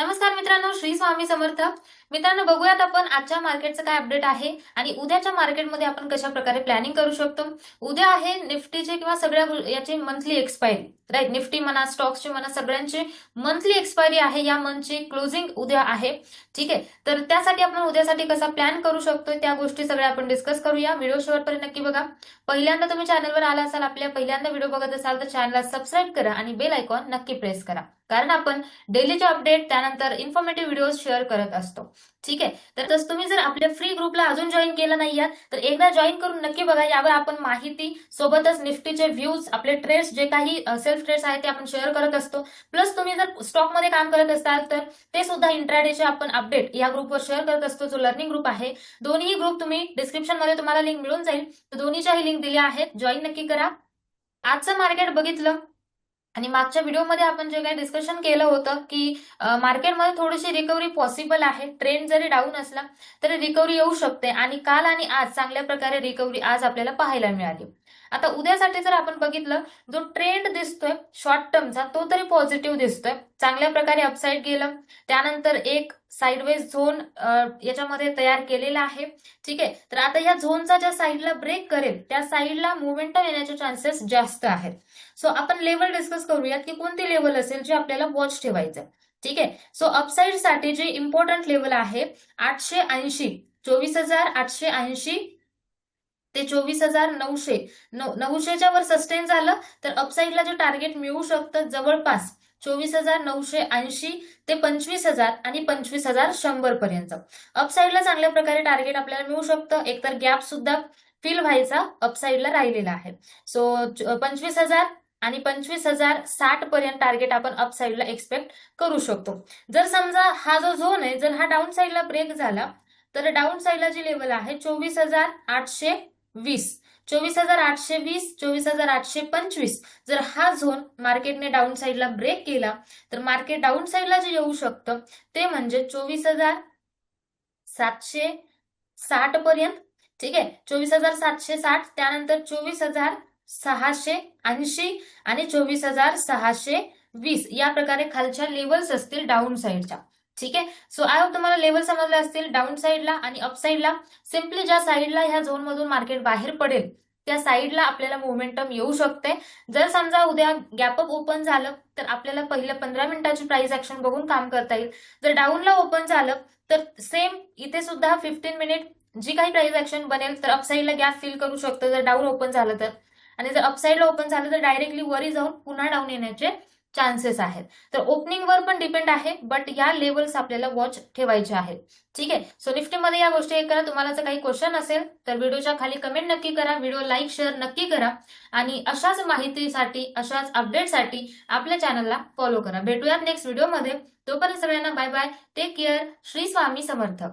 नमस्कार मित्रांनो श्री स्वामी समर्थ. मित्रांनो बघूयात आपण आजच्या मार्केटचं काय अपडेट आहे आणि उद्याच्या मार्केटमध्ये आपण कशा प्रकारे प्लॅनिंग करू शकतो? उद्या आहे निफ्टीचे किंवा सगळ्या याची मंथली एक्सपायरी राईट निफ्टी म्हणा स्टॉक्सची म्हणा सगळ्यांची मंथली एक्सपायरी आहे. या मंथची क्लोजिंग उद्या आहे. ठीक आहे? तर त्यासाठी आपण उद्यासाठी कसा प्लॅन करू शकतो त्या गोष्टी सगळ्या आपण डिस्कस करूया. व्हिडिओ शेवटपर्यंत नक्की बघा. पहिल्यांदा तुम्ही चॅनलवर आला असाल आपल्या पहिल्यांदा व्हिडिओ बघत असाल तर चॅनलला सबस्क्राईब करा आणि बेल आयकॉन नक्की प्रेस करा. कारण आपण डेलीचे अपडेट त्यानंतर इन्फॉर्मेटिव्ह व्हिडिओ शेअर करत असतो. ठीक आहे? तर तसं तुम्ही जर आपल्या फ्री ग्रुपला अजून जॉईन केलं नाही आहात तर एकदा जॉईन करून नक्की बघा. यावर आपण माहिती सोबतच निफ्टीचे व्ह्यूज आपले ट्रेड्स जे काही सेल्फ ट्रेड्स आहेत ते आपण शेअर करत असतो. प्लस तुम्ही जर स्टॉकमध्ये काम करत असाल तर ते सुद्धा इंट्राडेचे आपण अपडेट या ग्रुपवर शेअर करत असतो जो लर्निंग ग्रुप आहे. दोन्ही ग्रुप तुम्ही डिस्क्रिप्शनमध्ये तुम्हाला लिंक मिळून जाईल. तर दोन्हीच्याही लिंक दिल्या आहेत. जॉईन नक्की करा. आजचं मार्केट बघितलं. आणि मागच्या व्हिडिओमध्ये आपण जे काही डिस्कशन केलं होतं की मार्केटमध्ये थोडीशी रिकव्हरी पॉसिबल आहे. ट्रेंड जरी डाऊन असला तरी रिकव्हरी येऊ शकते. आणि काल आणि आज चांगल्या प्रकारे रिकव्हरी आज आपल्याला पाहायला मिळाली. आता उद्यासाठी जर आपण बघितलं जो ट्रेंड दिसतोय शॉर्ट टर्मचा तो तरी पॉझिटिव्ह दिसतोय. चांगल्या प्रकारे अपसाईड गेलं. त्यानंतर एक साईडवेज झोन याच्यामध्ये तयार केलेला आहे. ठीक आहे? तर आता या झोनचा ज्या साईडला ब्रेक करेल त्या साईडला मुवमेंटम येण्याचे चान्सेस जास्त आहेत. सो आपण लेवल डिस्कस करूयात की कोणती लेवल असेल जे आपल्याला वॉच ठेवायचं ठीक आहे? सो अपसाईडसाठी जे इम्पॉर्टंट लेवल आहे आठशे ऐंशी चोवीस हजार आठशे ऐंशी ते चोवीस हजार नऊशे. नऊ नऊशेच्या वर सस्टेन झालं तर अपसाईडला जे टार्गेट मिळू शकतं जवळपास चोवीस हजार नऊशे ऐंशी ते पंचवीस हजार आणि पंचवीस हजार शंभर पर्यंत अपसाईडला चांगल्या प्रकारे टार्गेट आपल्याला मिळू शकतं. एकतर गॅप सुद्धा फिल व्हायचा अपसाईडला राहिलेला आहे. सो पंचवीस हजार आणि पंचवीस हजार साठ पर्यंत टार्गेट आपण अपसाईडला एक्सपेक्ट करू शकतो. जर समजा हा जो झोन आहे जर हा डाऊन साईडला ब्रेक झाला तर डाऊन साईडला जी लेवल आहे चोवीस हजार आठशे वीस. चोवीस हजार आठशे वीस चोवीस हजार आठशे पंचवीस. जर हा झोन मार्केटने डाऊन साईडला ब्रेक केला तर मार्केट डाऊन साईडला जे येऊ शकतं ते म्हणजे चोवीस हजार सातशे साठ पर्यंत. ठीक आहे? चोवीस हजार सातशे साठ त्यानंतर चोवीस हजार सहाशे ऐंशी आणि चोवीस हजार सहाशे वीस. या प्रकारे खालच्या लेवल्स असतील डाऊन साईडच्या ठीक आहे? सो आय होप तुम्हाला लेवल समजले असतील. डाऊन साईडला आणि अप साईडला सिम्पली ज्या साईडला ह्या झोन मधून मार्केट बाहेर पडेल त्या साईडला आपल्याला मोमेंटम येऊ शकते. जर समजा उद्या गॅपअप ओपन झालं तर आपल्याला पहिल्या पंधरा मिनिटाची प्राइस ऍक्शन बघून काम करता येईल. जर डाऊनला ओपन झालं तर सेम इथे सुद्धा फिफ्टीन मिनिट जी काही प्राइस ऍक्शन बनेल तर अपसाईडला गॅप फिल करू शकतं. जर डाऊन ओपन झालं तर. आणि जर अपसाईडला ओपन झालं तर डायरेक्टली वरी जाऊन पुन्हा डाऊन येण्याचे चान्सेस आहेत. तर ओपनिंगवर पण डिपेंड आहे बट या लेवल्स आपल्याला वॉच ठेवायचे आहेत. ठीक आहे? सो निफ्टीमध्ये या गोष्टी हे करा. तुम्हाला जर काही क्वेश्चन असेल तर व्हिडिओच्या खाली कमेंट नक्की करा. व्हिडिओ लाईक शेअर नक्की करा. आणि अशाच माहितीसाठी अशाच अपडेटसाठी आपल्या चॅनलला फॉलो करा. भेटूयात नेक्स्ट व्हिडिओमध्ये तोपर्यंत सगळ्यांना bye bye take care Shri Swami Samarth.